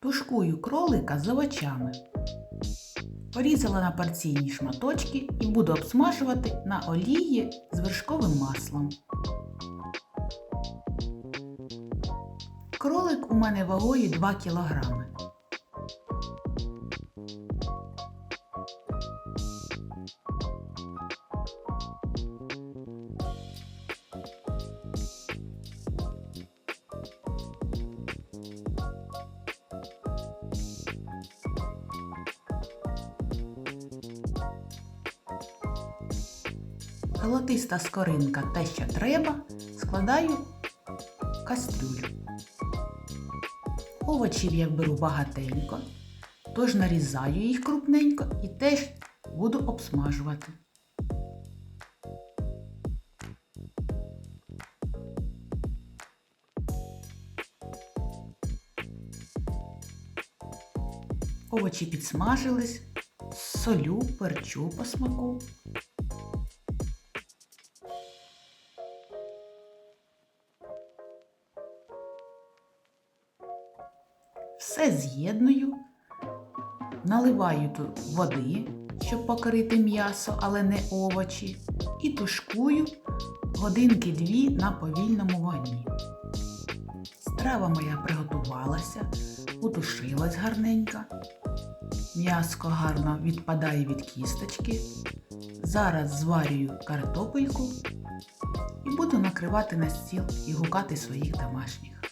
Тушкую кролика з овочами. Порізала на порційні шматочки і буду обсмажувати на олії з вершковим маслом. Кролик у мене вагою 2 кілограми. Золотиста скоринка те, що треба, складаю в кастрюлю. Овочів я беру багатенько, тож нарізаю їх крупненько і теж буду обсмажувати. Овочі підсмажились, солю, перчу по смаку. Все з'єдную, наливаю тут води, щоб покрити м'ясо, але не овочі, і тушкую годинки дві на повільному вогні. Страва моя приготувалася, утушилась гарненько. М'яско гарно відпадає від кісточки. Зараз зварюю картопельку і буду накривати на стіл і гукати своїх домашніх.